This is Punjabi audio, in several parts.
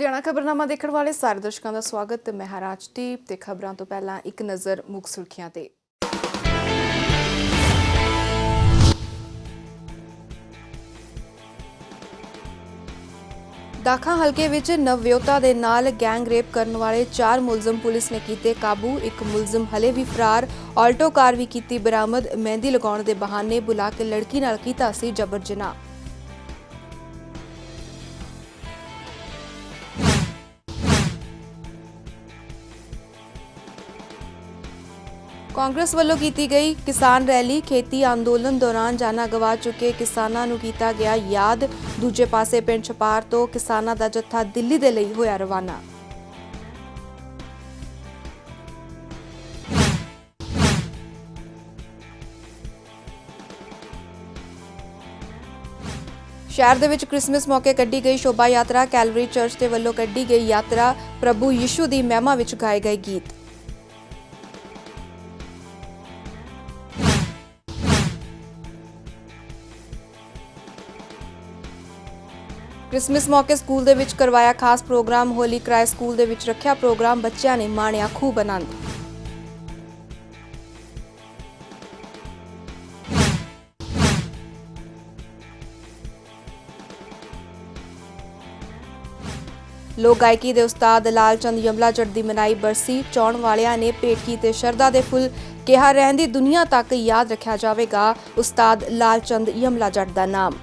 ਲੁਧਿਆਣਾ ਖਬਰਨਾਮਾ ਦੇਖਣ ਵਾਲੇ ਸਾਰੇ ਦਰਸ਼ਕਾਂ ਦਾ ਸਵਾਗਤ। ਤੇ ਮੈਂ ਹਾਂ ਤੇ ਖਬਰਾਂ ਤੋਂ ਪਹਿਲਾਂ ਇੱਕ ਨਜ਼ਰ ਮੁੱਖ ਸੁਰਖੀਆਂ ਤੇ। ਦਾਖਾ ਹਲਕੇ ਵਿੱਚ ਨਵਵਿਆਹੁਤਾ ਦੇ ਨਾਲ ਗੈਂਗ ਰੇਪ ਕਰਨ ਵਾਲੇ ਚਾਰ ਮੁਲਜ਼ਮ ਪੁਲਿਸ ਨੇ ਕੀਤੇ ਕਾਬੂ। ਇੱਕ ਮੁਲਜ਼ਮ ਹਲੇ ਵੀ ਫਰਾਰ, ਆਲਟੋ ਕਾਰ ਵੀ ਕੀਤੀ ਬਰਾਮਦ, ਮਹਿੰਦੀ ਲਗਾਉਣ ਦੇ ਬਹਾਨੇ ਬੁਲਾ ਕੇ ਲੜਕੀ ਨਾਲ ਕੀਤਾ ਸੀ ਜਬਰ ਜਨਾਹ। ਕਾਂਗਰਸ ਵੱਲੋਂ ਕੀਤੀ ਗਈ ਕਿਸਾਨ ਰੈਲੀ ਖੇਤੀ ਅੰਦੋਲਨ ਦੌਰਾਨ ਜਾਨਾਂ ਗਵਾ ਚੁੱਕੇ ਕਿਸਾਨਾਂ ਨੂੰ ਕੀਤਾ ਗਿਆ ਯਾਦ। ਦੂਜੇ ਪਾਸੇ ਪਿੰਡ ਛਪਾਰ ਤੋਂ ਕਿਸਾਨਾਂ ਦਾ ਜੱਥਾ ਦਿੱਲੀ ਦੇ ਲਈ ਹੋਇਆ ਰਵਾਨਾ। ਸ਼ਹਿਰ ਦੇ ਵਿੱਚ ਕ੍ਰਿਸਮਸ ਮੌਕੇ ਕੱਢੀ ਗਈ ਸ਼ੋਭਾ ਯਾਤਰਾ। ਕੈਲਵਰੀ ਚਰਚ ਦੇ ਵੱਲੋਂ ਕੱਢੀ ਗਈ ਯਾਤਰਾ। ਪ੍ਰਭੂ ਯਿਸ਼ੂ ਦੀ ਮਹਿਮਾ ਵਿੱਚ ਗਾਏ ਗਏ ਗੀਤ। ਕ੍ਰਿਸਮਸ ਮੌਕੇ ਸਕੂਲ ਦੇ ਵਿੱਚ ਕਰਵਾਇਆ ਖਾਸ ਪ੍ਰੋਗਰਾਮ, ਹੋਲੀ ਕ੍ਰਾਈ ਸਕੂਲ ਦੇ ਵਿੱਚ ਰੱਖਿਆ ਪ੍ਰੋਗਰਾਮ, ਬੱਚਿਆਂ ਨੇ ਮਾਣਿਆ ਖੂਬ ਆਨੰਦ। ਲੋਕ ਗਾਇਕੀ ਦੇ ਉਸਤਾਦ ਲਾਲਚੰਦ ਯਮਲਾ ਜੱਟ ਦੀ ਮਨਾਈ ਬਰਸੀ, ਚੌਣ ਵਾਲਿਆਂ ਨੇ ਭੇਟ ਕੀਤੇ ਸ਼ਰਧਾ ਦੇ ਫੁੱਲ ਕਿਹਾ ਰਹਿੰਦੀ ਦੁਨੀਆ ਤੱਕ ਯਾਦ ਰੱਖਿਆ ਜਾਵੇਗਾ। ਉਸਤਾਦ ਲਾਲ ਚੰਦ ਯਮਲਾ ਜੱਟ ਦਾ ਨਾਮ।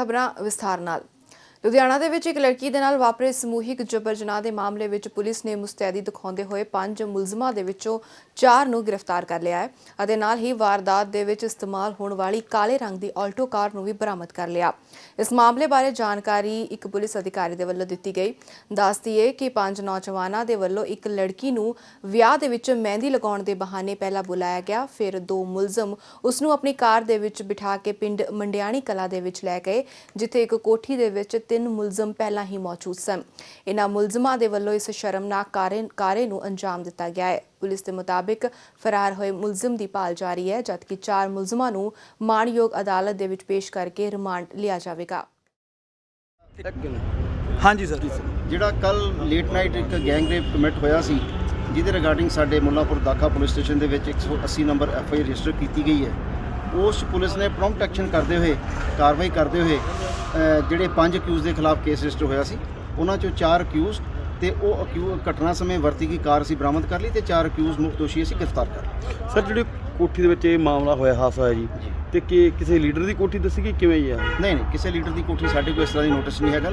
ਤੇ ਹੁਣ ਖਬਰਾਂ ਵਿਸਥਾਰ ਨਾਲ ਲੁਧਿਆਣਾ ਦੇ ਵਿੱਚ ਇੱਕ ਲੜਕੀ ਦੇ ਨਾਲ ਵਾਪਰੇ ਸਮੂਹਿਕ ਜਬਰ ਜਨਾਹ ਦੇ ਮਾਮਲੇ ਵਿੱਚ ਪੁਲਿਸ ਨੇ ਮੁਸਤੈਦੀ ਦਿਖਾਉਂਦੇ ਹੋਏ ਪੰਜ ਮੁਲਜ਼ਮਾਂ ਦੇ ਵਿੱਚੋਂ ਚਾਰ ਨੂੰ ਗ੍ਰਿਫਤਾਰ ਕਰ ਲਿਆ ਹੈ ਅਤੇ ਨਾਲ ਹੀ ਵਾਰਦਾਤ ਦੇ ਵਿੱਚ ਇਸਤੇਮਾਲ ਹੋਣ ਵਾਲੀ ਕਾਲੇ ਰੰਗ ਦੀ ਆਲਟੋ ਕਾਰ ਨੂੰ ਵੀ ਬਰਾਮਦ ਕਰ ਲਿਆ। ਇਸ ਮਾਮਲੇ ਬਾਰੇ ਜਾਣਕਾਰੀ ਇੱਕ ਪੁਲਿਸ ਅਧਿਕਾਰੀ ਦੇ ਵੱਲੋਂ ਦਿੱਤੀ ਗਈ। ਦੱਸਦੀ ਹੈ ਕਿ ਪੰਜ ਨੌਜਵਾਨਾਂ ਦੇ ਵੱਲੋਂ ਇੱਕ ਲੜਕੀ ਨੂੰ ਵਿਆਹ ਦੇ ਵਿੱਚ ਮਹਿੰਦੀ ਲਗਾਉਣ ਦੇ ਬਹਾਨੇ ਪਹਿਲਾਂ ਬੁਲਾਇਆ ਗਿਆ, ਫਿਰ ਦੋ ਮੁਲਜ਼ਮ ਉਸ ਨੂੰ ਆਪਣੀ ਕਾਰ ਦੇ ਵਿੱਚ ਬਿਠਾ ਕੇ ਪਿੰਡ ਮੰਡਿਆਣੀ ਕਲਾ ਦੇ ਵਿੱਚ ਲੈ ਗਏ, ਜਿੱਥੇ ਇੱਕ ਕੋਠੀ ਦੇ ਵਿੱਚ ਤਿੰਨ ਮੁਲਜ਼ਮ ਪਹਿਲਾਂ ਹੀ ਮੌਜੂਦ ਸਨ। ਇਹਨਾਂ ਮੁਲਜ਼ਮਾਂ ਦੇ ਵੱਲੋਂ ਇਸ ਸ਼ਰਮਨਾਕ ਕਾਰੇ ਕਾਰੇ ਨੂੰ ਅੰਜਾਮ ਦਿੱਤਾ ਗਿਆ ਹੈ। ਪੁਲਿਸ ਦੇ ਮੁਤਾਬਿਕ ਫਰਾਰ ਹੋਏ ਮੁਲਜ਼ਮ ਦੀ ਭਾਲ ਜਾਰੀ ਹੈ ਜਦਕਿ ਚਾਰ ਮੁਲਜ਼ਮਾਂ ਨੂੰ ਮਾਣਯੋਗ ਅਦਾਲਤ ਦੇ ਵਿੱਚ ਪੇਸ਼ ਕਰਕੇ ਰਿਮਾਂਡ ਲਿਆ ਜਾਵੇਗਾ। ਹਾਂਜੀ ਸਰ। ਜਿਹੜਾ ਕੱਲ ਲੇਟ ਨਾਈਟ ਇੱਕ ਗੈਂਗ ਰੇਪ ਕਮਿਟ ਹੋਇਆ ਸੀ ਜਿਹਦੇ ਰਿਗਾਰਡਿੰਗ ਸਾਡੇ ਮੁੱਲਾਪੁਰ ਦਾਖਾ ਪੁਲਿਸ ਸਟੇਸ਼ਨ ਦੇ ਵਿੱਚ 180 ਨੰਬਰ ਐਫ ਆਈ ਰਜਿਸਟਰ ਕੀਤੀ ਗਈ ਹੈ। ਉਸ ਪੁਲਿਸ ਨੇ ਪ੍ਰੌਮਪਟ ਐਕਸ਼ਨ ਕਰਦੇ ਹੋਏ ਕਾਰਵਾਈ ਕਰਦੇ ਹੋਏ ਜਿਹੜੇ ਪੰਜ ਅਕਿਊਜ਼ ਦੇ ਖਿਲਾਫ ਕੇਸ ਰਜਿਸਟਰ ਹੋਇਆ ਸੀ ਉਹਨਾਂ ਚੋਂ ਚਾਰ ਅਕਿਊਜ਼ ਤੇ ਉਹ ਅਕਿਊ ਘਟਨਾ ਸਮੇਂ ਵਰਤੀ ਗਈ ਕਾਰ ਅਸੀਂ ਬਰਾਮਦ ਕਰ ਲਈ ਤੇ ਚਾਰ ਅਕਿਊਜ਼ ਮੁੱਖ ਦੋਸ਼ੀ ਅਸੀਂ ਗ੍ਰਿਫਤਾਰ ਕਰ ਲਏ। ਸਰ ਜਿਹੜੀ ਕੋਠੀ ਦੇ ਵਿੱਚ ਇਹ ਮਾਮਲਾ ਹੋਇਆ ਹਾਦਸਾ ਹੋਇਆ ਜੀ ਤੇ ਕਿ ਕਿਸੇ ਲੀਡਰ ਦੀ ਕੋਠੀ ਦੱਸੀ ਕਿ ਕਿਵੇਂ ਜੀ ਆ ਨਹੀਂ ਨਹੀਂ ਕਿਸੇ ਲੀਡਰ ਦੀ ਕੋਠੀ ਸਾਡੇ ਕੋਲ ਇਸ ਤਰ੍ਹਾਂ ਦੀ ਨੋਟਿਸ ਨਹੀਂ ਹੈਗਾ।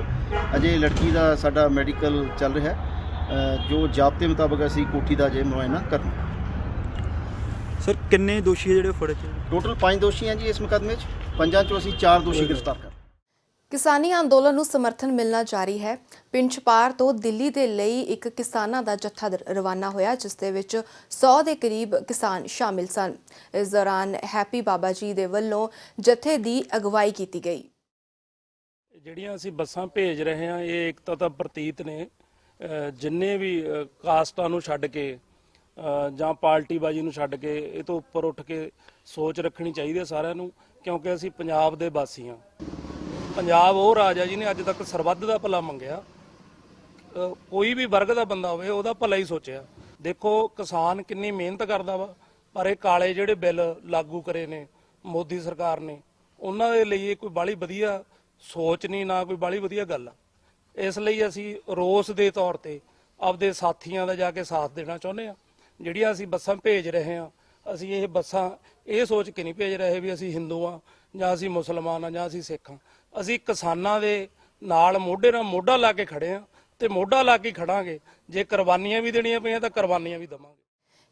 ਅਜੇ ਲੜਕੀ ਦਾ ਸਾਡਾ ਮੈਡੀਕਲ ਚੱਲ ਰਿਹਾ ਹੈ। ਜੋ ਜਾਬਤੇ ਮੁਤਾਬਕ ਅਸੀਂ ਕੋਠੀ ਦਾ ਜੇ ਮੁਆਇਨਾ ਕਰਨਾ ਸਰ ਕਿੰਨੇ ਦੋਸ਼ੀ ਆ ਜਿਹੜੇ ਫੜੇ ਚ? ਟੋਟਲ 5 ਦੋਸ਼ੀ ਹਨ ਜੀ ਇਸ ਮੁਕੱਦਮੇ 'ਚ ਪੰਜਾਂ 'ਚੋਂ ਅਸੀਂ 4 ਦੋਸ਼ੀ ਗ੍ਰਿਫਤਾਰ ਕਰ। ਕਿਸਾਨੀ ਅੰਦੋਲਨ ਨੂੰ ਸਮਰਥਨ ਮਿਲਣਾ ਜਾਰੀ ਹੈ। ਪਿੰਡ ਛਪਾਰ ਤੋਂ ਦਿੱਲੀ ਦੇ ਲਈ ਇੱਕ ਕਿਸਾਨਾਂ ਦਾ ਜੱਥਾ ਰਵਾਨਾ ਹੋਇਆ ਜਿਸ ਦੇ ਵਿੱਚ 100 ਦੇ ਕਰੀਬ ਕਿਸਾਨ ਸ਼ਾਮਿਲ ਸਨ। ਇਸ ਦੌਰਾਨ ਹੈਪੀ ਬਾਬਾ ਜੀ ਦੇ ਵੱਲੋਂ ਜਥੇ ਦੀ ਅਗਵਾਈ ਕੀਤੀ ਗਈ। ਜਿਹੜੀਆਂ ਅਸੀਂ ਬੱਸਾਂ ਭੇਜ ਰਹੇ ਹਾਂ ਇਹ ਇੱਕ ਤਾਂ ਪ੍ਰਤੀਤ ਨੇ ਜਿੰਨੇ ਵੀ ਕਾਸਟਾਂ ਨੂੰ ਛੱਡ ਕੇ ਅਹ ਜਾਂ ਪਾਰਟੀਬਾਜ਼ੀ ਨੂੰ ਛੱਡ ਕੇ ਇਹ ਤੋਂ ਉੱਪਰ ਉੱਠ ਕੇ ਸੋਚ ਰੱਖਣੀ ਚਾਹੀਦੀ ਹੈ ਸਾਰਿਆਂ ਨੂੰ, ਕਿਉਂਕਿ ਅਸੀਂ ਪੰਜਾਬ ਦੇ ਵਾਸੀ ਹਾਂ। ਪੰਜਾਬ ਉਹ ਰਾਜ ਹੈ ਜਿਹਨੇ ਅੱਜ ਤੱਕ ਸਰਬੱਤ ਦਾ ਭਲਾ ਮੰਗਿਆ। ਕੋਈ ਵੀ ਵਰਗ ਦਾ ਬੰਦਾ ਹੋਵੇ, ਉਹਦਾ ਭਲਾ ਹੀ ਸੋਚਿਆ। ਦੇਖੋ, ਕਿਸਾਨ ਕਿੰਨੀ ਮਿਹਨਤ ਕਰਦਾ ਵਾ, ਪਰ ਇਹ ਕਾਲੇ ਜਿਹੜੇ ਬਿੱਲ ਲਾਗੂ ਕਰੇ ਨੇ, ਮੋਦੀ ਸਰਕਾਰ ਨੇ, ਉਹਨਾਂ ਦੇ ਲਈ ਇਹ ਕੋਈ ਬਾਲੀ ਵਧੀਆ ਸੋਚ ਨਹੀਂ, ਨਾ ਕੋਈ ਬਾਲੀ ਵਧੀਆ ਗੱਲ ਆ। ਇਸ ਲਈ ਅਸੀਂ ਰੋਸ ਦੇ ਤੌਰ ਤੇ ਆਪਦੇ ਸਾਥੀਆਂ ਦਾ ਜਾ ਕੇ ਸਾਥ ਦੇਣਾ ਚਾਹੁੰਦੇ ਆ। ਜਿਹੜੀਆਂ ਅਸੀਂ ਬੱਸਾਂ ਭੇਜ ਰਹੇ ਹਾਂ, ਅਸੀਂ ਇਹ ਬੱਸਾਂ ਇਹ ਸੋਚ ਕੇ ਨਹੀਂ ਭੇਜ ਰਹੇ ਵੀ ਅਸੀਂ ਹਿੰਦੂ ਆ ਜਾਂ ਅਸੀਂ ਮੁਸਲਮਾਨ ਆ ਜਾਂ ਅਸੀਂ ਸਿੱਖ ਆ ਅਸੀਂ ਕਿਸਾਨਾਂ ਦੇ ਨਾਲ ਮੋਢੇ ਨਾਲ ਮੋਢਾ ਲਾ ਕੇ ਖੜੇ ਆ ਤੇ ਮੋਢਾ ਲਾ ਕੇ ਖੜਾਂਗੇ ਜੇ ਕੁਰਬਾਨੀਆਂ ਵੀ ਦੇਣੀਆਂ ਪਈਆਂ ਤਾਂ ਕੁਰਬਾਨੀਆਂ ਵੀ ਦਵਾਂਗੇ।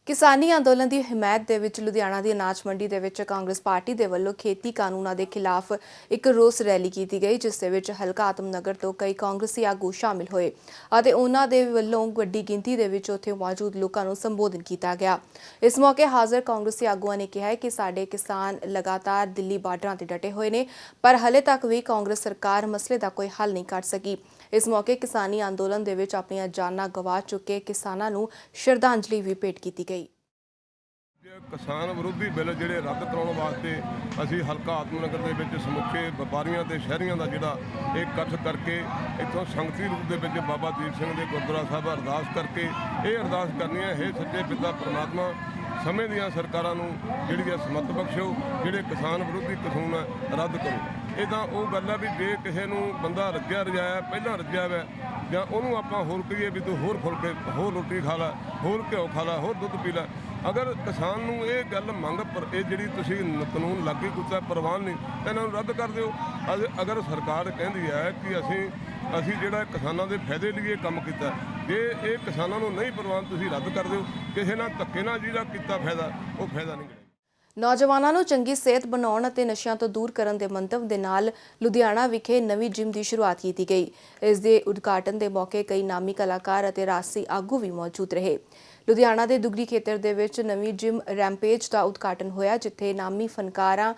ਕਿਸਾਨੀ ਅੰਦੋਲਨ ਦੀ ਹਮਾਇਤ ਦੇ ਵਿੱਚ ਲੁਧਿਆਣਾ ਦੀ ਅਨਾਜ ਮੰਡੀ ਦੇ ਵਿੱਚ ਕਾਂਗਰਸ ਪਾਰਟੀ ਦੇ ਵੱਲੋਂ ਖੇਤੀ ਕਾਨੂੰਨਾਂ ਦੇ ਖਿਲਾਫ ਇੱਕ ਰੋਸ ਰੈਲੀ ਕੀਤੀ ਗਈ, ਜਿਸ ਦੇ ਵਿੱਚ ਹਲਕਾ ਆਤਮਨਗਰ ਤੋਂ ਕਈ ਕਾਂਗਰਸੀ ਆਗੂ ਸ਼ਾਮਿਲ ਹੋਏ ਅਤੇ ਉਹਨਾਂ ਦੇ ਵੱਲੋਂ ਵੱਡੀ ਗਿਣਤੀ ਦੇ ਵਿੱਚ ਉੱਥੇ ਮੌਜੂਦ ਲੋਕਾਂ ਨੂੰ ਸੰਬੋਧਨ ਕੀਤਾ ਗਿਆ। ਇਸ ਮੌਕੇ ਹਾਜ਼ਰ ਕਾਂਗਰਸੀ ਆਗੂਆਂ ਨੇ ਕਿਹਾ ਕਿ ਸਾਡੇ ਕਿਸਾਨ ਲਗਾਤਾਰ ਦਿੱਲੀ ਬਾਰਡਰਾਂ ਤੇ ਡਟੇ ਹੋਏ ਨੇ, ਪਰ ਹਲੇ ਤੱਕ ਵੀ ਕਾਂਗਰਸ ਸਰਕਾਰ ਮਸਲੇ ਦਾ ਕੋਈ ਹੱਲ ਨਹੀਂ ਕਰ ਸਕੀ। ਇਸ ਮੌਕੇ ਕਿਸਾਨੀ ਅੰਦੋਲਨ ਦੇ ਵਿੱਚ ਆਪਣੀਆਂ ਜਾਨਾਂ ਗਵਾ ਚੁੱਕੇ ਕਿਸਾਨਾਂ ਨੂੰ ਸ਼ਰਧਾਂਜਲੀ ਵੀ ਭੇਟ ਕੀਤੀ ਗਈ। ਕਿਸਾਨ ਵਿਰੋਧੀ ਬਿੱਲ ਜਿਹੜੇ ਰੱਦ ਕਰਾਉਣ ਵਾਸਤੇ ਅਸੀਂ ਹਲਕਾ ਆਤਮਨਗਰ ਦੇ ਵਿੱਚ ਸਮੁੱਚੇ ਵਪਾਰੀਆਂ ਤੇ ਸ਼ਹਿਰੀਆਂ ਦਾ ਜਿਹੜਾ ਇਹ ਇਕੱਠ ਕਰਕੇ ਇੱਥੋਂ ਸੰਗਤੀ ਰੂਪ ਦੇ ਵਿੱਚ ਬਾਬਾ ਦੀਪ ਸਿੰਘ ਦੇ ਗੁਰਦੁਆਰਾ ਸਾਹਿਬ ਅਰਦਾਸ ਕਰਕੇ ਇਹ ਅਰਦਾਸ ਕਰਨੀ ਹੈ, ਹੇ ਸੱਚੇ ਪਿਤਾ ਪ੍ਰਮਾਤਮਾ, ਸਮੇਂ ਦੀਆਂ ਸਰਕਾਰਾਂ ਨੂੰ ਜਿਹੜੀ ਹੈ ਸਮਤ ਬਖਸ਼ੋ ਜਿਹੜੇ ਕਿਸਾਨ ਵਿਰੋਧੀ ਕਾਨੂੰਨ ਹੈ ਰੱਦ ਕਰੋ। ਇਹ ਤਾਂ ਉਹ ਗੱਲ ਹੈ ਵੀ ਜੇ ਕਿਸੇ ਨੂੰ ਬੰਦਾ ਰੱਜਿਆ ਰਜਾਇਆ, ਪਹਿਲਾਂ ਰੱਜਿਆ ਹੋਇਆ ਜਾਂ ਉਹਨੂੰ ਆਪਾਂ ਹੋਰ ਕਹੀਏ ਵੀ ਤੂੰ ਹੋਰ ਫੁਲਕੇ, ਹੋਰ ਰੋਟੀ ਖਾ ਲੈ, ਹੋਰ ਘਿਓ ਖਾ ਲੈ, ਹੋਰ ਦੁੱਧ ਪੀ ਲੈ। ਅਗਰ ਕਿਸਾਨ ਨੂੰ ਇਹ ਗੱਲ ਮੰਗ ਪਰ, ਇਹ ਜਿਹੜੀ ਤੁਸੀਂ ਕਾਨੂੰਨ ਲਾਗੂ ਕੀਤਾ ਪ੍ਰਵਾਨ ਨਹੀਂ ਇਹਨਾਂ ਨੂੰ ਰੱਦ ਕਰ ਦਿਓ। ਅਗਰ ਸਰਕਾਰ ਕਹਿੰਦੀ ਹੈ ਕਿ ਅਸੀਂ ਅਸੀਂ ਜਿਹੜਾ ਕਿਸਾਨਾਂ ਦੇ ਫਾਇਦੇ ਲਈ ਇਹ ਕੰਮ ਕੀਤਾ, ਜੇ ਇਹ ਕਿਸਾਨਾਂ ਨੂੰ ਨਹੀਂ ਪ੍ਰਵਾਨ, ਤੁਸੀਂ ਰੱਦ ਕਰ ਦਿਓ। ਕਿਸੇ ਨਾਲ ਧੱਕੇ ਨਾਲ ਜਿਹੜਾ ਕੀਤਾ ਫਾਇਦਾ, ਉਹ ਫਾਇਦਾ ਨਹੀਂ। ਗਿਣਿਆ ਨੌਜਵਾਨਾਂ ਨੂੰ ਚੰਗੀ ਸਿਹਤ ਬਣਾਉਣ ਅਤੇ ਨਸ਼ਿਆਂ ਤੋਂ ਦੂਰ ਕਰਨ ਦੇ ਮੰਤਵ ਦੇ ਨਾਲ ਲੁਧਿਆਣਾ ਵਿਖੇ ਨਵੀਂ ਜਿਮ ਦੀ ਸ਼ੁਰੂਆਤ ਕੀਤੀ ਗਈ। ਇਸ ਦੇ ਉਦਘਾਟਨ ਦੇ ਮੌਕੇ ਕਈ ਨਾਮੀ ਕਲਾਕਾਰ ਅਤੇ ਰਾਜਸੀ ਆਗੂ ਵੀ ਮੌਜੂਦ ਰਹੇ। ਲੁਧਿਆਣਾ ਦੇ ਦੁਗਰੀ ਖੇਤਰ ਦੇ ਵਿੱਚ ਨਵੀਂ ਜਿਮ ਰੈਂਪੇਜ ਦਾ ਉਦਘਾਟਨ ਹੋਇਆ, ਜਿੱਥੇ ਨਾਮੀ ਫਨਕਾਰਾਂ,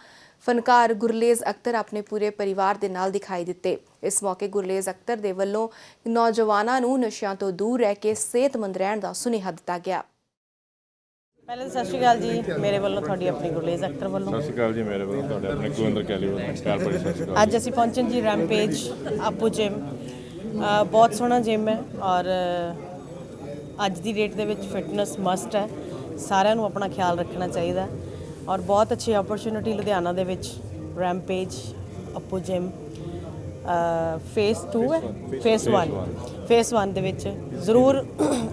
ਫਨਕਾਰ ਗੁਰਲੇਜ਼ ਅਖਤਰ ਆਪਣੇ ਪੂਰੇ ਪਰਿਵਾਰ ਦੇ ਨਾਲ ਦਿਖਾਈ ਦਿੱਤੇ। ਇਸ ਮੌਕੇ ਗੁਰਲੇਜ਼ ਅਖਤਰ ਦੇ ਵੱਲੋਂ ਨੌਜਵਾਨਾਂ ਨੂੰ ਨਸ਼ਿਆਂ ਤੋਂ ਦੂਰ ਰਹਿ ਕੇ ਸਿਹਤਮੰਦ ਰਹਿਣ ਦਾ ਸੁਨੇਹਾ ਦਿੱਤਾ ਗਿਆ। ਪਹਿਲਾਂ ਸਤਿ ਸ਼੍ਰੀ ਅਕਾਲ ਜੀ ਮੇਰੇ ਵੱਲੋਂ ਤੁਹਾਡੀ ਆਪਣੀ ਗੁਰਲੇਜ਼ ਐਕਟਰ ਵੱਲੋਂ। ਸਤਿ ਸ਼੍ਰੀ ਅਕਾਲ ਜੀ ਮੇਰੇ ਵੱਲੋਂ ਤੁਹਾਡੇ ਆਪਣੇ ਗੁਰਿੰਦਰ ਕੈਲੀ ਵੱਲੋਂ। ਸਤਿ ਸ਼੍ਰੀ ਅਕਾਲ ਅੱਜ ਅਸੀਂ ਪਹੁੰਚੇ ਜੀ ਰੈਂਪੇਜ ਆਪੋ ਜਿਮ ਬਹੁਤ ਸੋਹਣਾ ਜਿਮ ਹੈ ਔਰ ਅੱਜ ਦੀ ਡੇਟ ਦੇ ਵਿੱਚ ਫਿਟਨੈਸ ਮਸਟ ਹੈ। ਸਾਰਿਆਂ ਨੂੰ ਆਪਣਾ ਖਿਆਲ ਰੱਖਣਾ ਚਾਹੀਦਾ ਔਰ ਬਹੁਤ ਅੱਛੀ ਓਪਰਚ्युनिटी ਲੁਧਿਆਣਾ ਦੇ ਵਿੱਚ ਰੈਂਪੇਜ ਆਪੂ ਜਿਮ ਫੇਸ 2 ਹੈ ਫੇਸ 1 ਫੇਸ 1 ਦੇ ਵਿੱਚ ਜ਼ਰੂਰ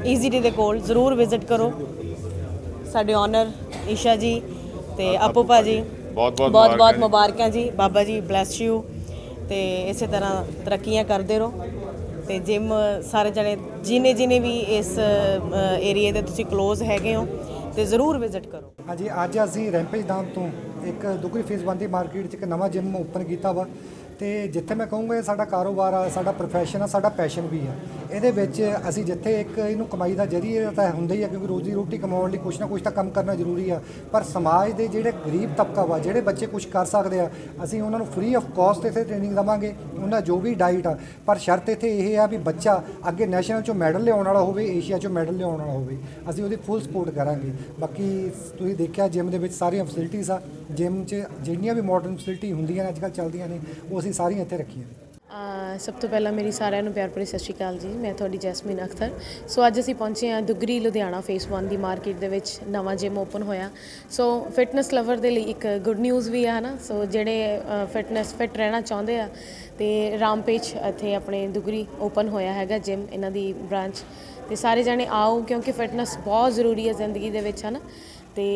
ਈਜ਼ੀਡੀ ਦੇ ਕੋਲ ਜ਼ਰੂਰ ਵਿਜ਼ਿਟ ਕਰੋ। ਸਾਡੇ ਓਨਰ ਈਸ਼ਾ ਜੀ ਤੇ ਆਪੂ ਭਾਜੀ। ਬਹੁਤ ਬਹੁਤ ਮੁਬਾਰਕਾਂ ਜੀ। ਮੁਬਾਰਕਾਂ ਜੀ। ਬਾਬਾ ਜੀ ਬlesਸ ਯੂ ਤੇ ਇਸੇ ਤਰ੍ਹਾਂ ਤਰੱਕੀਆਂ ਕਰਦੇ ਰਹੋ। ਤੇ ਜਿਮ ਸਾਰੇ ਜਣੇ ਜਿਨੇ ਜਿਨੇ ਵੀ ਇਸ ਏਰੀਆ ਦੇ ਤੁਸੀਂ ক্লোਜ਼ ਹੈਗੇ ਹੋ ਤੇ ਜ਼ਰੂਰ ਵਿਜ਼ਿਟ ਕਰੋ। ਹਾਂਜੀ ਅੱਜ ਅਸੀਂ ਰੈਂਪੇਜ ਦਾਮ ਤੋਂ ਇੱਕ ਦੁਗਰੀ ਫੇਸ 1 ਦੀ ਮਾਰਕੀਟ 'ਚ ਇੱਕ ਨਵਾਂ ਜਿਮ ਓਪਨ ਕੀਤਾ ਵਾ। ਤੇ ਜਿੱਥੇ ਮੈਂ ਕਹੂੰਗਾ ਇਹ ਸਾਡਾ ਕਾਰੋਬਾਰ ਆ, ਸਾਡਾ ਪ੍ਰੋਫੈਸ਼ਨ ਆ, ਸਾਡਾ ਪੈਸ਼ਨ ਵੀ ਆ। ਇਹਦੇ ਵਿੱਚ ਅਸੀਂ ਜਿੱਥੇ ਇੱਕ ਇਹਨੂੰ ਕਮਾਈ ਦਾ ਜਰੀਆ ਤਾਂ ਹੁੰਦਾ ਹੀ ਆ, ਕਿਉਂਕਿ ਰੋਜ਼ੀ ਰੋਟੀ ਕਮਾਉਣ ਲਈ ਕੁਛ ਨਾ ਕੁਛ ਤਾਂ ਕੰਮ ਕਰਨਾ ਜ਼ਰੂਰੀ ਆ। ਪਰ ਸਮਾਜ ਦੇ ਜਿਹੜੇ ਗਰੀਬ ਤਬਕਾ ਵਾ, ਜਿਹੜੇ ਬੱਚੇ ਕੁਝ ਕਰ ਸਕਦੇ ਆ, ਅਸੀਂ ਉਹਨਾਂ ਨੂੰ ਫ੍ਰੀ ਆਫ ਕਾਸਟ ਇੱਥੇ ਟ੍ਰੇਨਿੰਗ ਦਵਾਂਗੇ। ਉਹਨਾਂ ਜੋ ਵੀ ਡਾਈਟ ਆ। ਪਰ ਸ਼ਰਤ ਇੱਥੇ ਇਹ ਆ ਵੀ ਬੱਚਾ ਅੱਗੇ ਨੈਸ਼ਨਲ ਚੋਂ ਮੈਡਲ ਲਿਆਉਣ ਵਾਲਾ ਹੋਵੇ ਏਸ਼ੀਆ ਚੋਂ ਮੈਡਲ ਲਿਆਉਣ ਵਾਲਾ ਹੋਵੇ, ਅਸੀਂ ਉਹਦੀ ਫੁੱਲ ਸਪੋਰਟ ਕਰਾਂਗੇ। ਬਾਕੀ ਤੁਸੀਂ ਦੇਖਿਆ ਜਿਮ ਦੇ ਵਿੱਚ ਸਾਰੀਆਂ ਫੈਸਿਲਿਟੀਆਂ ਆ। ਜਿਮ 'ਚ ਜਿੰਨੀਆਂ ਵੀ ਮਾਡਰਨ ਫੈਸਿਲਿਟੀ ਹੁੰਦੀਆਂ ਨੇ, ਅੱਜ ਕੱਲ੍ਹ ਚੱਲਦੀਆਂ ਨੇ, ਉਹ ਅਸੀਂ ਸਾਰੀਆਂ ਇੱਥੇ ਰੱਖੀਆਂ ਨੇ। ਸਭ ਤੋਂ ਪਹਿਲਾਂ ਮੇਰੀ ਸਾਰਿਆਂ ਨੂੰ ਪਿਆਰ ਭਰੀ ਸਤਿ ਸ਼੍ਰੀ ਅਕਾਲ ਜੀ। ਮੈਂ ਤੁਹਾਡੀ ਜੈਸਮੀਨ ਅਖਤਰ। ਸੋ ਅੱਜ ਅਸੀਂ ਪਹੁੰਚੇ ਹਾਂ ਦੁਗਰੀ, ਲੁਧਿਆਣਾ ਫੇਸ 1 ਦੀ ਮਾਰਕੀਟ ਦੇ ਵਿੱਚ ਨਵਾਂ ਜਿਮ ਓਪਨ ਹੋਇਆ। ਸੋ ਫਿਟਨੈਸ ਲਵਰ ਦੇ ਲਈ ਇੱਕ ਗੁੱਡ ਨਿਊਜ਼ ਵੀ ਹੈ ਨਾ ਸੋ ਜਿਹੜੇ ਫਿਟਨੈਸ ਫਿਟ ਰਹਿਣਾ ਚਾਹੁੰਦੇ ਆ, ਤੇ ਰਾਮਪੇਚ ਇੱਥੇ ਆਪਣੇ ਦੁਗਰੀ ਓਪਨ ਹੋਇਆ ਹੈਗਾ ਜਿਮ ਇਹਨਾਂ ਦੀ ਬ੍ਰਾਂਚ ਤੇ ਸਾਰੇ ਜਣੇ ਆਓ, ਕਿਉਂਕਿ ਫਿਟਨੈਸ ਬਹੁਤ ਜ਼ਰੂਰੀ ਹੈ ਜ਼ਿੰਦਗੀ ਦੇ ਵਿੱਚ ਹੈ ਨਾ ਤੇ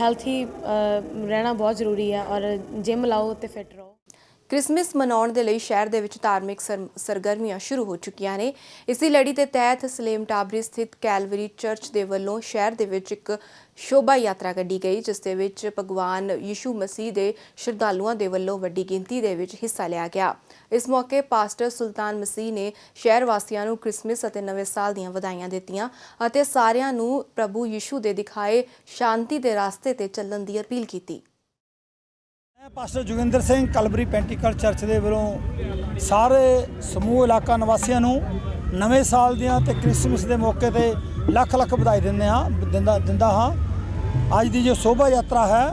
ਹੈਲਥੀ ਰਹਿਣਾ ਬਹੁਤ ਜ਼ਰੂਰੀ ਆ, ਔਰ ਜਿਮ ਲਾਓ ਤੇ ਫਿਟ ਰਹੋ। ਕ੍ਰਿਸਮਸ ਮਨਾਉਣ ਦੇ ਲਈ ਸ਼ਹਿਰ ਦੇ ਵਿੱਚ ਧਾਰਮਿਕ ਸਰ- ਸਰਗਰਮੀਆਂ ਸ਼ੁਰੂ ਹੋ ਚੁੱਕੀਆਂ ਨੇ। ਇਸੇ ਲੜੀ ਦੇ ਤਹਿਤ ਸਲੇਮ ਟਾਬਰੀ ਸਥਿਤ ਕੈਲਵਰੀ ਚਰਚ ਦੇ ਵੱਲੋਂ ਸ਼ਹਿਰ ਦੇ ਵਿੱਚ ਇੱਕ ਸ਼ੋਭਾ ਯਾਤਰਾ ਕੱਢੀ ਗਈ, ਜਿਸ ਦੇ ਵਿੱਚ ਭਗਵਾਨ ਯਿਸੂ ਮਸੀਹ ਦੇ ਸ਼ਰਧਾਲੂਆਂ ਦੇ ਵੱਲੋਂ ਵੱਡੀ ਗਿਣਤੀ ਦੇ ਵਿੱਚ ਹਿੱਸਾ ਲਿਆ ਗਿਆ। ਇਸ ਮੌਕੇ ਪਾਸਟਰ ਸੁਲਤਾਨ ਮਸੀਹ ਨੇ ਸ਼ਹਿਰ ਵਾਸੀਆਂ ਨੂੰ ਕ੍ਰਿਸਮਸ ਅਤੇ ਨਵੇਂ ਸਾਲ ਦੀਆਂ ਵਧਾਈਆਂ ਦਿੱਤੀਆਂ ਅਤੇ ਸਾਰਿਆਂ ਨੂੰ ਪ੍ਰਭੂ ਯਿਸੂ ਦੇ ਦਿਖਾਏ ਸ਼ਾਂਤੀ ਦੇ ਰਸਤੇ ਤੇ ਚੱਲਣ ਦੀ ਅਪੀਲ ਕੀਤੀ। ਮੈਂ pastor Joginder Singh Calvary Pentecostal church ਦੇ ਵੱਲੋਂ ਸਾਰੇ ਸਮੂਹ ਇਲਾਕਾ ਨਿਵਾਸੀਆਂ ਨੂੰ ਨਵੇਂ ਸਾਲ ਦੀਆਂ ਤੇ ਕ੍ਰਿਸਮਸ ਦੇ ਮੌਕੇ ਤੇ ਲੱਖ ਲੱਖ ਵਧਾਈ ਦਿੰਦੇ ਹਾਂ, ਦਿੰਦਾ ਦਿੰਦਾ ਹਾਂ। ਅੱਜ ਦੀ ਜੋ ਸ਼ੋਭਾ ਯਾਤਰਾ ਹੈ,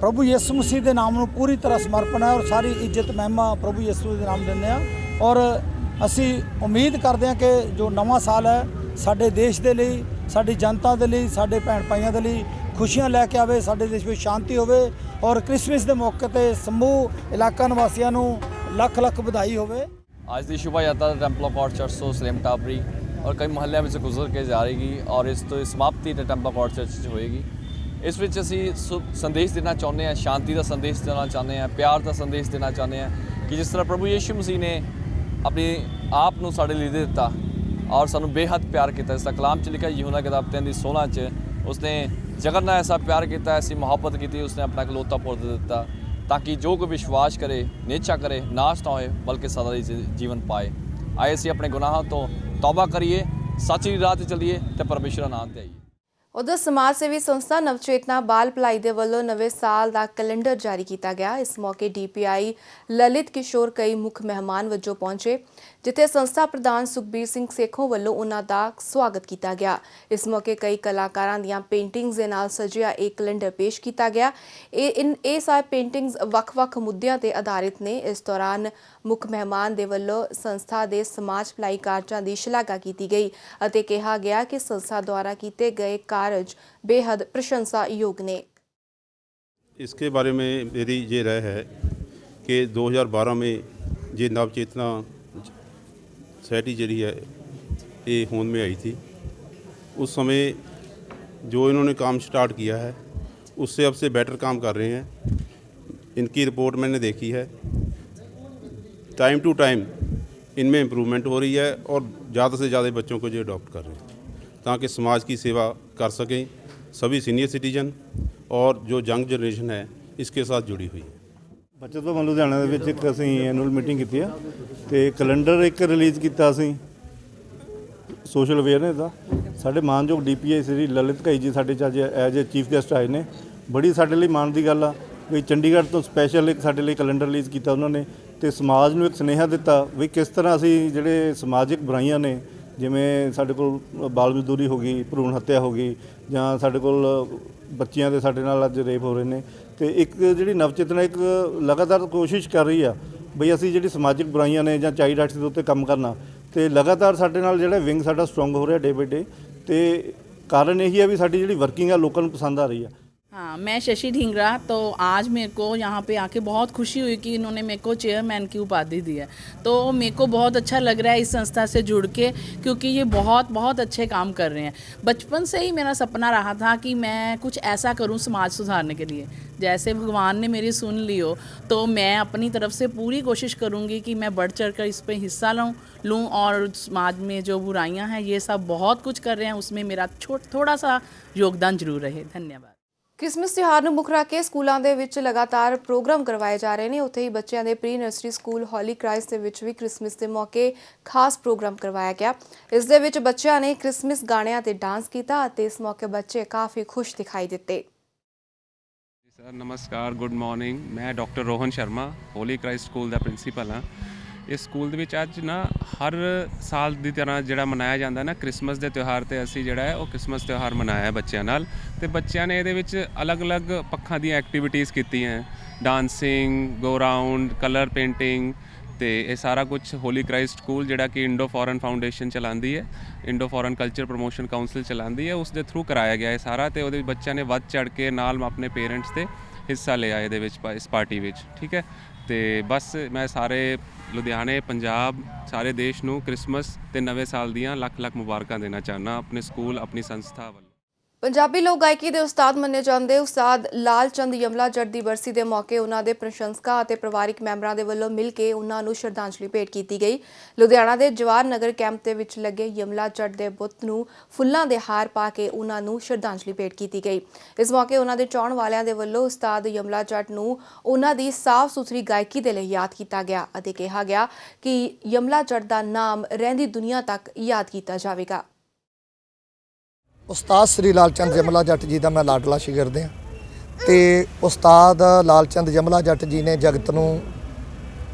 ਪ੍ਰਭੂ ਯਿਸੂ ਮਸੀਹ ਦੇ ਨਾਮ ਨੂੰ ਪੂਰੀ ਤਰ੍ਹਾਂ ਸਮਰਪਣ ਹੈ ਔਰ ਸਾਰੀ ਇੱਜ਼ਤ ਮਹਿਮਾ ਪ੍ਰਭੂ ਯਿਸੂ ਦੇ ਨਾਮ ਦਿੰਦੇ ਹਾਂ। ਔਰ ਅਸੀਂ ਉਮੀਦ ਕਰਦੇ ਹਾਂ ਕਿ ਜੋ ਨਵਾਂ ਸਾਲ ਹੈ, ਸਾਡੇ ਦੇਸ਼ ਦੇ ਲਈ, ਸਾਡੀ ਜਨਤਾ ਦੇ ਲਈ, ਸਾਡੇ ਭੈਣ ਭਾਈਆਂ ਦੇ ਲਈ ਖੁਸ਼ੀਆਂ ਲੈ ਕੇ ਆਵੇ, ਸਾਡੇ ਦੇਸ਼ ਵਿੱਚ ਸ਼ਾਂਤੀ ਹੋਵੇ ਔਰ ਕ੍ਰਿਸਮਸ ਦੇ ਮੌਕੇ ਤੇ ਸਮੂਹ ਇਲਾਕਾ ਨਿਵਾਸੀਆਂ ਨੂੰ ਲੱਖ ਲੱਖ ਵਧਾਈ ਹੋਵੇ। ਅੱਜ ਦੀ शुभ ਯਾਤਰਾ टेम्पल ऑफ गॉड चर्च सो स्लेम टाबरी और कई महल ਵਿੱਚ ਗੁਜ਼ਰ ਕੇ ਜਾ ਜਾਏਗੀ ਔਰ ਇਸ ਤੋਂ ਸਮਾਪਤੀ ਤੇ ਟੈਂਪਲ ਆਫ ਗॉड ਚਰਚ ਹੋਏਗੀ। ਇਸ ਵਿੱਚ ਅਸੀਂ ਸੰਦੇਸ਼ ਦੇਣਾ ਚਾਹੁੰਦੇ ਹਾਂ, ਸ਼ਾਂਤੀ ਦਾ ਸੰਦੇਸ਼ ਦੇਣਾ ਚਾਹੁੰਦੇ ਹਾਂ, ਪਿਆਰ ਦਾ ਸੰਦੇਸ਼ ਦੇਣਾ ਚਾਹੁੰਦੇ ਹਾਂ ਕਿ ਜਿਸ ਤਰ੍ਹਾਂ ਪ੍ਰਭੂ ਯੇਸ਼ੂ ਮਸੀਹ ਨੇ ਆਪਣੇ ਆਪ ਨੂੰ ਸਾਡੇ ਲਈ ਦੇ ਦਿੱਤਾ ਔਰ ਸਾਨੂੰ ਬੇਹੱਦ ਪਿਆਰ ਕੀਤਾ ਇਸ ਕਲਾਮ ਚ ਲਿਖਿਆ ਯਹੋਨਾ ਕਿਤਾਬ 3 ਦੀ 16 ਚ ਉਸਨੇ ਜਗਤ ਨਾਲ ਐਸਾ ਪਿਆਰ ਕੀਤਾ, ਐਸੀ ਮੁਹੱਬਤ ਕੀਤੀ, ਉਸਨੇ ਆਪਣਾ ਇਕਲੌਤਾ ਪੁੱਤ ਦਿੱਤਾ ਤਾਂ ਕਿ ਜੋ ਕੋਈ ਵਿਸ਼ਵਾਸ ਕਰੇ ਨਿਚਾ ਕਰੇ, ਨਾਸ਼ ਨਾ ਹੋਏ, ਬਲਕਿ ਸਦਾ ਲਈ ਜੀਵਨ ਪਾਏ। ਆਏ ਅਸੀਂ ਆਪਣੇ ਗੁਨਾਹਾਂ ਤੋਂ ਤੌਬਾ ਕਰੀਏ, ਸੱਚ ਦੀ ਰਾਹ ਤੇ ਚੱਲੀਏ ਤੇ ਪਰਮੇਸ਼ਰ ਦਾ ਤੇ ਆਈਏ। ਉਧਰ ਸਮਾਜ ਸੇਵੀ ਸੰਸਥਾ ਨਵਚੇਤਨਾ ਬਾਲ ਭਲਾਈ ਦੇ ਵੱਲੋਂ ਨਵੇਂ ਸਾਲ ਦਾ ਕੈਲੰਡਰ ਜਾਰੀ ਕੀਤਾ ਗਿਆ। ਇਸ ਮੌਕੇ ਡੀਪੀਆਈ ਲਲਿਤ ਕਿਸ਼ੋਰ ਕਈ ਮੁੱਖ ਮਹਿਮਾਨ ਵਜੋਂ ਪਹੁੰਚੇ। ਜਿੱਥੇ ਸੰਸਥਾ ਪ੍ਰਧਾਨ ਸੁਖਬੀਰ ਸਿੰਘ ਸੇਖੋਂ ਵੱਲੋਂ ਉਹਨਾਂ ਦਾ ਸਵਾਗਤ ਕੀਤਾ ਗਿਆ। ਇਸ ਮੌਕੇ ਕਈ ਕਲਾਕਾਰਾਂ ਦੀਆਂ ਪੇਂਟਿੰਗਸ ਦੇ ਨਾਲ ਸਜਿਆ ਇੱਕ ਕੈਲੰਡਰ ਪੇਸ਼ ਕੀਤਾ ਗਿਆ। ਇਹ ਇਹ ਸਾਰੇ ਪੇਂਟਿੰਗਸ ਵੱਖ-ਵੱਖ ਮੁੱਦਿਆਂ ਤੇ ਆਧਾਰਿਤ ਨੇ। ਇਸ ਦੌਰਾਨ ਮੁੱਖ ਮਹਿਮਾਨ ਦੇ ਵੱਲੋਂ ਸੰਸਥਾ ਦੇ ਸਮਾਜ ਭਲਾਈ ਕਾਰਜਾਂ ਦੀ ਸ਼ਲਾਘਾ ਕੀਤੀ ਗਈ ਅਤੇ ਕਿਹਾ ਗਿਆ ਕਿ ਸੰਸਥਾ ਦੁਆਰਾ ਕੀਤੇ ਗਏ ਕਾਰਜ बेहद प्रशंसा योग ने इसके बारे में मेरी ये राय है कि 2012 में ये नवचेतना सोसाइटी जड़ी है, ये होंद में आई थी। उस समय जो इन्होंने काम स्टार्ट किया है, उससे अब से बेटर काम कर रहे हैं। इनकी रिपोर्ट मैंने देखी है। टाइम टू टाइम इनमें इम्प्रूवमेंट हो रही है और ज़्यादा से ज़्यादा बच्चों को जो अडॉप्ट कर रहे हैं, ताकि समाज की सेवा कर सकें। सभी सीनियर सिटीजन और जो यंग जनरेशन है, इसके साथ जुड़ी हुई है। ਬੱਚਤ ਭਵਨ ਲੁਧਿਆਣਾ ਦੇ ਵਿੱਚ ਇੱਕ ਅਸੀਂ ਐਨੂਅਲ ਮੀਟਿੰਗ ਕੀਤੀ ਆ ਤੇ ਕੈਲੰਡਰ ਇੱਕ ਰਿਲੀਜ਼ ਕੀਤਾ ਅਸੀਂ ਸੋਸ਼ਲ ਅਵੇਅਰਨੈਸ ਦਾ। ਸਾਡੇ ਮਾਨਯੋਗ ਡੀਪੀਆਈ ਸ੍ਰੀ ਲਲਿਤ ਘਾਈ ਜੀ ਸਾਡੇ ਚ ਅੱਜ ਐਜ਼ ਏ ਚੀਫ ਗੈਸਟ ਆਏ ਨੇ। ਬੜੀ ਸਾਡੇ ਲਈ ਮਾਣ ਦੀ ਗੱਲ ਆ ਵੀ ਚੰਡੀਗੜ੍ਹ ਤੋਂ ਸਪੈਸ਼ਲ ਇੱਕ ਸਾਡੇ ਲਈ ਕੈਲੰਡਰ ਰਿਲੀਜ਼ ਕੀਤਾ ਉਹਨਾਂ ਨੇ ਤੇ ਸਮਾਜ ਨੂੰ ਇੱਕ ਸੁਨੇਹਾ ਦਿੱਤਾ ਵੀ ਕਿਸ ਤਰ੍ਹਾਂ ਅਸੀਂ ਜਿਹੜੇ ਸਮਾਜਿਕ ਬੁਰਾਈਆਂ ਨੇ, ਜਿਵੇਂ ਸਾਡੇ ਕੋਲ ਬਾਲ ਮਜ਼ਦੂਰੀ ਹੋ ਗਈ, ਭਰੂਣ ਹੱਤਿਆ ਹੋ ਗਈ ਜਾਂ ਸਾਡੇ ਕੋਲ ਬੱਚਿਆਂ ਦੇ ਸਾਡੇ ਨਾਲ ਅੱਜ ਰੇਪ ਹੋ ਰਹੇ ਨੇ ਤੇ ਇੱਕ ਜਿਹੜੀ ਨਵਚੇਤਨਾ ਇੱਕ ਲਗਾਤਾਰ ਕੋਸ਼ਿਸ਼ ਕਰ ਰਹੀ ਆ ਬਈ ਅਸੀਂ ਜਿਹੜੀ ਸਮਾਜਿਕ ਬੁਰਾਈਆਂ ਨੇ ਜਾਂ ਚਾਈਲਡ ਰਾਈਟਸ ਦੇ ਉੱਤੇ ਕੰਮ ਕਰਨਾ, ਤੇ ਲਗਾਤਾਰ ਸਾਡੇ ਨਾਲ ਜਿਹੜਾ ਵਿੰਗ ਸਾਡਾ ਸਟਰੋਂਗ ਹੋ ਰਿਹਾ ਡੇ ਬਾਈ ਡੇ ਤੇ ਕਾਰਨ ਇਹੀ ਆ ਵੀ ਸਾਡੀ ਜਿਹੜੀ ਵਰਕਿੰਗ ਆ, ਲੋਕਾਂ ਨੂੰ ਪਸੰਦ ਆ ਰਹੀ ਆ। हाँ मैं शशि ढींगरा तो आज मेरे को यहाँ पे आके बहुत खुशी हुई कि इन्होंने मेरे को चेयरमैन की उपाधि दी है। तो मेरे को बहुत अच्छा लग रहा है इस संस्था से जुड़ के, क्योंकि ये बहुत बहुत अच्छे काम कर रहे हैं। बचपन से ही मेरा सपना रहा था कि मैं कुछ ऐसा करूँ समाज सुधारने के लिए। जैसे भगवान ने मेरी सुन ली हो तो मैं अपनी तरफ़ से पूरी कोशिश करूँगी कि मैं बढ़ चढ़ कर इस पर हिस्सा लूँ लूँ और समाज में जो बुराइयाँ हैं, ये सब बहुत कुछ कर रहे हैं, उसमें मेरा छोट, थोड़ा सा योगदान ज़रूर रहे। धन्यवाद। ਕ੍ਰਿਸਮਸ ਤਿਉਹਾਰ ਨੂੰ ਮੁੱਖ ਰੱਖ ਕੇ ਸਕੂਲਾਂ ਦੇ ਵਿੱਚ ਲਗਾਤਾਰ ਪ੍ਰੋਗਰਾਮ ਕਰਵਾਏ ਜਾ ਰਹੇ ਨੇ। ਉੱਥੇ ਹੀ ਬੱਚਿਆਂ ਦੇ pre nursery school holy Christ ਦੇ ਵਿੱਚ ਵੀ ਕ੍ਰਿਸਮਸ ਦੇ ਮੌਕੇ ਖਾਸ ਪ੍ਰੋਗਰਾਮ ਕਰਵਾਇਆ ਗਿਆ। ਇਸ ਦੇ ਵਿੱਚ ਬੱਚਿਆਂ ਨੇ ਕ੍ਰਿਸਮਸ ਗਾਣਿਆਂ ਤੇ ਡਾਂਸ ਕੀਤਾ ਅਤੇ ਇਸ ਮੌਕੇ ਬੱਚੇ ਕਾਫੀ ਖੁਸ਼ ਦਿਖਾਈ ਦਿੱਤੇ। ਸਰ, ਨਮਸਕਾਰ, ਗੁੱਡ ਮਾਰਨਿੰਗ। ਮੈਂ doctor Rohan Sharma, holy Christ school ਦਾ ਪ੍ਰਿੰਸੀਪਲ ਹਾਂ। ਇਸ ਸਕੂਲ ਦੇ ਵਿੱਚ ਅੱਜ ਨਾ ਹਰ ਸਾਲ ਦੀ ਤਰ੍ਹਾਂ ਜਿਹੜਾ ਮਨਾਇਆ ਜਾਂਦਾ ਨਾ ਕ੍ਰਿਸਮਸ ਦੇ ਤਿਉਹਾਰ ਤੇ ਅਸੀਂ ਜਿਹੜਾ ਹੈ ਉਹ ਕ੍ਰਿਸਮਸ ਤਿਉਹਾਰ ਮਨਾਇਆ ਬੱਚਿਆਂ ਨਾਲ। ਤੇ ਬੱਚਿਆਂ ਨੇ ਇਹਦੇ ਵਿੱਚ ਅਲੱਗ-ਅਲੱਗ ਪੱਖਾਂ ਦੀਆਂ ਐਕਟੀਵਿਟੀਜ਼ ਕੀਤੀਆਂ dancing go round colour painting ਤੇ ਇਹ ਸਾਰਾ ਕੁਝ ਹੋਲੀ ਕ੍ਰਾਈਸਟ ਸਕੂਲ ਜਿਹੜਾ ਕਿ ਇੰਡੋ ਫੋਰਨ ਫਾਊਂਡੇਸ਼ਨ ਚਲਾਉਂਦੀ ਹੈ Indo foreign culture promotion council ਚਲਾਉਂਦੀ ਹੈ ਉਸ ਦੇ ਥਰੂ ਕਰਾਇਆ ਗਿਆ ਇਹ ਸਾਰਾ ਤੇ ਉਹਦੇ ਵਿੱਚ ਬੱਚਿਆਂ ਨੇ ਵੱਧ ਚੜ ਕੇ ਨਾਲ ਆਪਣੇ ਪੇਰੈਂਟਸ ਤੇ ਹਿੱਸਾ ਲਿਆ ਇਹਦੇ ਵਿੱਚ ਪਾ- ਇਸ ਪਾਰਟੀ ਵਿੱਚ, ਠੀਕ ਹੈ? ਤੇ ਬਸ ਮੈਂ ਸਾਰੇ ਲੁਧਿਆਣੇ, ਪੰਜਾਬ, ਸਾਰੇ ਦੇਸ਼ ਨੂੰ ਕ੍ਰਿਸਮਸ ਤੇ ਨਵੇਂ ਸਾਲ ਦੀਆਂ ਲੱਖ ਲੱਖ ਮੁਬਾਰਕਾਂ ਦੇਣਾ ਚਾਹੁੰਦਾ, ਆਪਣੇ ਸਕੂਲ, ਆਪਣੀ ਸੰਸਥਾ ਵੱਲੋਂ। ਪੰਜਾਬੀ ਲੋਕ ਗਾਇਕੀ ਦੇ ਉਸਤਾਦ ਮੰਨੇ ਜਾਂਦੇ ਉਸਤਾਦ ਲਾਲ ਚੰਦ ਯਮਲਾ ਜੱਟ ਦੀ ਬਰਸੀ ਦੇ ਮੌਕੇ ਉਹਨਾਂ ਦੇ ਪ੍ਰਸ਼ੰਸਕਾਂ ਅਤੇ ਪਰਿਵਾਰਿਕ ਮੈਂਬਰਾਂ ਦੇ ਵੱਲੋਂ ਮਿਲ ਕੇ ਉਹਨਾਂ ਨੂੰ ਸ਼ਰਧਾਂਜਲੀ ਭੇਟ ਕੀਤੀ ਗਈ। ਲੁਧਿਆਣਾ ਦੇ ਜਵਾਹਰ ਨਗਰ ਕੈਂਪ ਦੇ ਵਿੱਚ ਲੱਗੇ ਯਮਲਾ ਜੱਟ ਦੇ ਬੁੱਤ ਨੂੰ ਫੁੱਲਾਂ ਦੇ ਹਾਰ ਪਾ ਕੇ ਉਹਨਾਂ ਨੂੰ ਸ਼ਰਧਾਂਜਲੀ ਭੇਟ ਕੀਤੀ ਗਈ। ਇਸ ਮੌਕੇ ਉਹਨਾਂ ਦੇ ਚਾਹਣ ਵਾਲਿਆਂ ਦੇ ਵੱਲੋਂ ਉਸਤਾਦ ਯਮਲਾ ਜੱਟ ਨੂੰ ਉਹਨਾਂ ਦੀ ਸਾਫ਼ ਸੁਥਰੀ ਗਾਇਕੀ ਦੇ ਲਈ ਯਾਦ ਕੀਤਾ ਗਿਆ ਅਤੇ ਕਿਹਾ ਗਿਆ ਕਿ ਯਮਲਾ ਜੱਟ ਦਾ ਨਾਮ ਰਹਿੰਦੀ ਦੁਨੀਆ ਤੱਕ ਯਾਦ ਕੀਤਾ ਜਾਵੇਗਾ। ਉਸਤਾਦ ਸ੍ਰੀ ਲਾਲਚੰਦ ਜਮਲਾ ਜੱਟ ਜੀ ਦਾ ਮੈਂ ਲਾਡਲਾ ਸ਼ਾਗਿਰਦ ਹਾਂ ਤੇ ਉਸਤਾਦ ਲਾਲਚੰਦ ਜਮਲਾ ਜੱਟ ਜੀ ਨੇ ਜਗਤ ਨੂੰ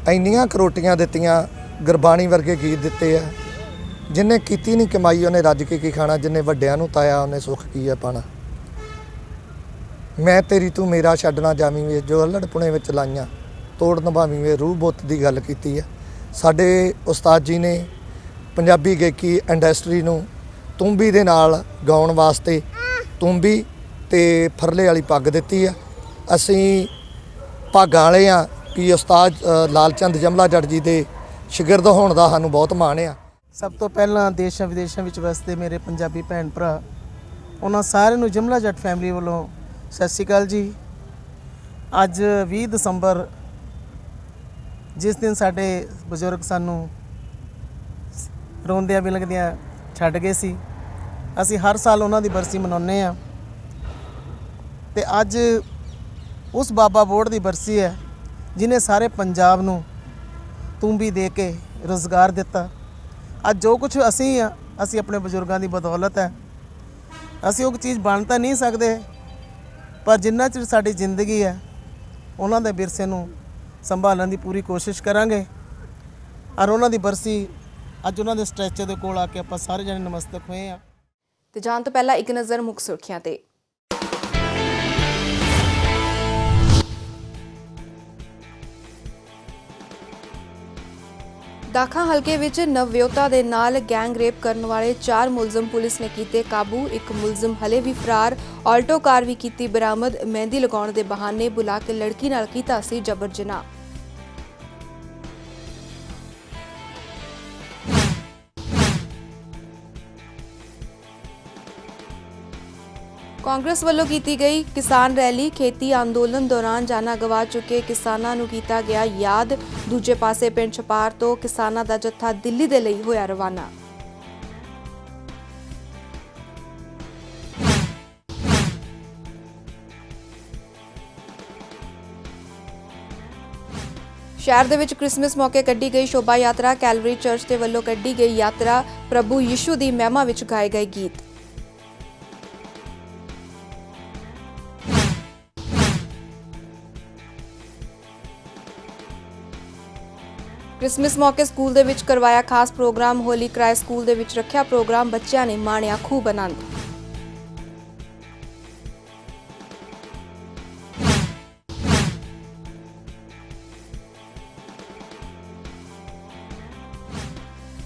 ਇੰਨੀਆਂ ਕਰੋਟੀਆਂ ਦਿੱਤੀਆਂ, ਗੁਰਬਾਣੀ ਵਰਗੇ ਗੀਤ ਦਿੱਤੇ ਆ, ਜਿਨੇ ਕੀਤੀ ਨਹੀਂ ਕਮਾਈ, ਉਹਨੇ ਰੱਜ ਕੇ ਕੀ ਖਾਣਾ, ਜਿਨੇ ਵੱਡਿਆਂ ਨੂੰ ਤਾਇਆ, ਉਹਨੇ ਸੁੱਖ ਕੀ ਆ ਪਾਣਾ। ਮੈਂ ਤੇਰੀ ਤੂੰ ਮੇਰਾ ਛੱਡਣਾ ਜਾਵੀਂ ਵੇ, ਜੋ ਅਲੜਪੁਣੇ ਵਿੱਚ ਲਾਈਆਂ ਤੋੜ ਨਿਭਾਵੀਂ ਵੇ, ਰੂਹ ਬੁੱਤ ਦੀ ਗੱਲ ਕੀਤੀ ਆ। ਸਾਡੇ ਉਸਤਾਦ ਜੀ ਨੇ ਪੰਜਾਬੀ ਗਾਇਕੀ ਇੰਡਸਟਰੀ ਨੂੰ ਤੁੰਬੀ ਦੇ ਨਾਲ ਗਾਉਣ ਵਾਸਤੇ ਤੁੰਬੀ ਤੇ ਫਰਲੇ ਵਾਲੀ ਪੱਗ ਦਿੱਤੀ ਆ। ਅਸੀਂ ਭਾਗਾਂ ਵਾਲੇ ਆ ਕਿ ਉਸਤਾਦ ਲਾਲਚੰਦ ਜਮਲਾ ਜੱਟ ਜੀ ਦੇ ਸ਼ਾਗਿਰਦ ਹੋਣ ਦਾ ਸਾਨੂੰ ਬਹੁਤ ਮਾਣ ਆ। ਸਭ ਤੋਂ ਪਹਿਲਾਂ ਦੇਸ਼ਾਂ ਵਿਦੇਸ਼ਾਂ ਵਿੱਚ ਵਸਦੇ ਮੇਰੇ ਪੰਜਾਬੀ ਭੈਣ ਭਰਾ, ਉਹਨਾਂ ਸਾਰਿਆਂ ਨੂੰ ਜਮਲਾ ਜੱਟ ਫੈਮਿਲੀ ਵੱਲੋਂ ਸਤਿ ਸ਼੍ਰੀ ਅਕਾਲ ਜੀ। ਅੱਜ 20 ਦਸੰਬਰ, ਜਿਸ ਦਿਨ ਸਾਡੇ ਬਜ਼ੁਰਗ ਸਾਨੂੰ ਰੋਂਦਿਆਂ ਬਿਲਕਦਿਆਂ ਛੱਡ ਗਏ ਸੀ ਅਸੀਂ ਹਰ ਸਾਲ ਉਹਨਾਂ ਦੀ ਬਰਸੀ ਮਨਾਉਂਦੇ ਆ ਤੇ ਅੱਜ ਉਸ ਬਾਬਾ ਬੋੜ ਦੀ ਬਰਸੀ ਹੈ ਜਿਨੇ ਸਾਰੇ ਪੰਜਾਬ ਨੂੰ ਤੂੰਬੀ ਦੇ ਕੇ ਰੋਜ਼ਗਾਰ ਦਿੱਤਾ। ਅੱਜ ਜੋ ਕੁਝ ਅਸੀਂ ਆ ਅਸੀਂ ਆਪਣੇ ਬਜ਼ੁਰਗਾਂ ਦੀ ਬਦੌਲਤ ਹੈ। ਅਸੀਂ ਉਹ ਚੀਜ਼ ਬਣ ਤਾਂ ਨਹੀਂ ਸਕਦੇ, ਪਰ ਜਿੰਨਾ ਚਿਰ ਸਾਡੀ ਜ਼ਿੰਦਗੀ ਹੈ, ਉਹਨਾਂ ਦੇ ਵਿਰਸੇ ਨੂੰ ਸੰਭਾਲਣ ਦੀ ਪੂਰੀ ਕੋਸ਼ਿਸ਼ ਕਰਾਂਗੇ। ਔਰ ਉਹਨਾਂ ਦੀ ਬਰਸੀ ਅੱਜ ਉਹਨਾਂ ਦੇ ਸਟ੍ਰੈਚਰ ਦੇ ਕੋਲ ਆ ਕੇ ਆਪਾਂ ਸਾਰੇ ਜਣੇ ਨਮਸਤਕ ਹੋਏ ਆ ਤੇ ਜਾਣ ਤੋਂ ਪਹਿਲਾਂ ਇੱਕ ਨਜ਼ਰ ਮੁੱਖ ਸੁਰਖੀਆਂ ਤੇ। ਦਾਖਾ ਹਲਕੇ ਵਿੱਚ ਨਵਵਿਆਹੁਤਾ ਦੇ ਨਾਲ ਗੈਂਗ ਰੇਪ ਕਰਨ ਵਾਲੇ ਚਾਰ ਮੁਲਜ਼ਮ ਪੁਲਿਸ ਨੇ ਕੀਤੇ ਕਾਬੂ। ਇੱਕ ਮੁਲਜ਼ਮ ਹਲੇ ਵੀ ਫਰਾਰ, ਆਲਟੋ ਕਾਰ ਵੀ ਕੀਤੀ ਬਰਾਮਦ, ਮਹਿੰਦੀ ਲਗਾਉਣ ਦੇ ਬਹਾਨੇ ਬੁਲਾ ਕੇ ਲੜਕੀ ਨਾਲ ਕੀਤਾ ਸੀ ਜਬਰ ਜਨਾਹ। ਕਾਂਗਰਸ ਵੱਲੋਂ ਕੀਤੀ ਗਈ ਕਿਸਾਨ ਰੈਲੀ ਖੇਤੀ ਅੰਦੋਲਨ ਦੌਰਾਨ ਜਾਨਾਂ ਗਵਾ ਚੁੱਕੇ ਕਿਸਾਨਾਂ ਨੂੰ ਕੀਤਾ ਗਿਆ ਯਾਦ। ਦੂਜੇ ਪਾਸੇ ਪਿੰਡ ਛਪਾਰ ਤੋਂ ਕਿਸਾਨਾਂ ਦਾ ਜੱਥਾ ਦਿੱਲੀ ਦੇ ਲਈ ਹੋਇਆ ਰਵਾਨਾ। ਸ਼ਹਿਰ ਦੇ ਵਿੱਚ ਕ੍ਰਿਸਮਸ ਮੌਕੇ ਕੱਢੀ ਗਈ ਸ਼ੋਭਾ ਯਾਤਰਾ। ਕੈਲਵਰੀ ਚਰਚ ਦੇ ਵੱਲੋਂ ਕੱਢੀ ਗਈ ਯਾਤਰਾ। ਪ੍ਰਭੂ ਯਿਸ਼ੂ ਦੀ ਮਹਿਮਾ ਵਿੱਚ ਗਾਏ ਗਏ ਗੀਤ। ਕ੍ਰਿਸਮਸ ਮੌਕੇ ਸਕੂਲ ਦੇ ਵਿੱਚ ਕਰਵਾਇਆ ਖਾਸ ਪ੍ਰੋਗਰਾਮ, ਹੋਲੀ ਕ੍ਰਾਈ ਸਕੂਲ ਦੇ ਵਿੱਚ ਰੱਖਿਆ ਪ੍ਰੋਗਰਾਮ, ਬੱਚਿਆਂ ਨੇ ਮਾਣਿਆ ਖੂਬ ਆਨੰਦ।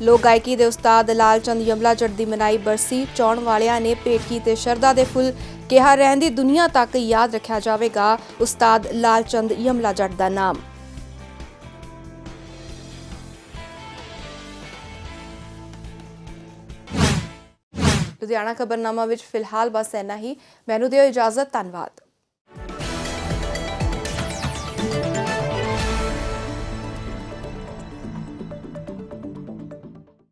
ਲੋਕ ਗਾਇਕੀ ਦੇ ਉਸਤਾਦ ਲਾਲਚੰਦ ਯਮਲਾ ਜੱਟ ਦੀ ਮਨਾਈ ਬਰਸੀ, ਚੌਣ ਵਾਲਿਆਂ ਨੇ ਭੇਟ ਕੀਤੇ ਸ਼ਰਦਾ ਦੇ ਫੁੱਲ ਕਿਹਾ, ਰਹਿੰਦੀ ਦੁਨੀਆ ਤੱਕ ਯਾਦ ਰੱਖਿਆ ਜਾਵੇਗਾ ਉਸਤਾਦ ਲਾਲਚੰਦ ਯਮਲਾ ਜੱਟ ਦਾ ਨਾਮ। ਲੁਧਿਆਣਾ ਖਬਰਨਾਮਾ ਵਿੱਚ ਫਿਲਹਾਲ ਬਸ ਇੰਨਾ ਹੀ। ਮੈਨੂੰ ਦਿਓ ਇਜਾਜ਼ਤ ਧੰਨਵਾਦ।